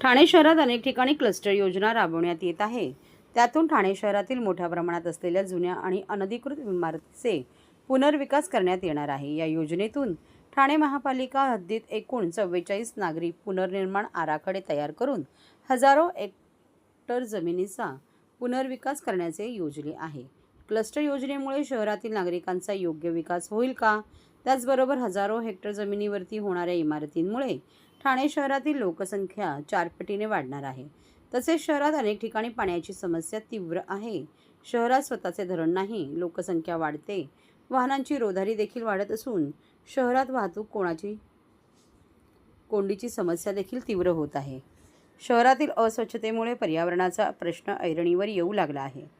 ठाणे शहरात अनेक ठिकाणी क्लस्टर योजना राबवण्यात येत आहे. त्यातून ठाणे शहरातील मोठ्या प्रमाणात असलेल्या जुन्या आणि अनधिकृत इमारतीचे पुनर्विकास करण्यात येणार आहे. या योजनेतून ठाणे महापालिका हद्दीत एकूण चव्वेचाळीस नागरी पुनर्निर्माण आराखडे तयार करून हजारो हेक्टर जमिनीचा पुनर्विकास करण्याचे योजले आहे. क्लस्टर योजनेमुळे शहरातील नागरिकांचा योग्य विकास होईल का? त्याचबरोबर हजारो हेक्टर जमिनीवरती होणाऱ्या इमारतींमुळे ठाणे शहरातील लोकसंख्या चारपटीने वाढणार आहे. तसेच शहरात अनेक ठिकाणी पाण्याची समस्या तीव्र आहे. शहरात स्वतःचे धरण नाही लोकसंख्या वाढते वाहनांची रोधारी देखील वाढत असून शहरात वाहतूक कोणाची कोंडीची समस्या देखील तीव्र होत आहे. शहरातील अस्वच्छतेमुळे पर्यावरणाचा प्रश्न ऐरणीवर येऊ लागला आहे.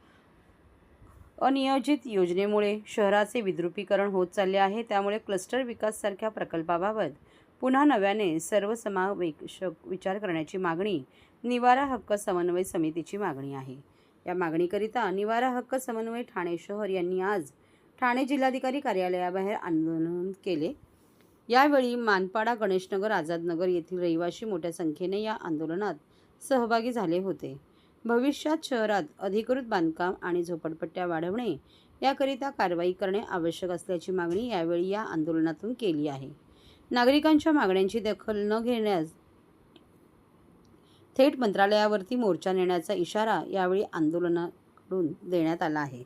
अनियोजित योजनेमुळे शहराचे विद्रुपीकरण होत चालले आहे. त्यामुळे क्लस्टर विकाससारख्या प्रकल्पाबाबत पुन्हा नव्याने सर्वसमावेशक विचार करण्याची मागणी निवारा हक्क समन्वय समितीची मागणी आहे. या मागणीकरिता निवारा हक्क समन्वय ठाणे शहर यांनी आज ठाणे जिल्हाधिकारी कार्यालयाबाहेर आंदोलन केले. यावेळी मानपाडा गणेशनगर आझादनगर येथील रहिवासी मोठ्या संख्येने या आंदोलनात सहभागी झाले होते. भविष्यात शहरात अधिकृत बांधकाम आणि झोपडपट्ट्या वाढवणे याकरिता कारवाई करणे आवश्यक असल्याची मागणी यावेळी या आंदोलनातून केली आहे. नागरिकांच्या मागण्यांची दखल न घेण्यास थेट मंत्रालयावरती मोर्चा नेण्याचा इशारा यावेळी आंदोलनाकडून देण्यात आला आहे.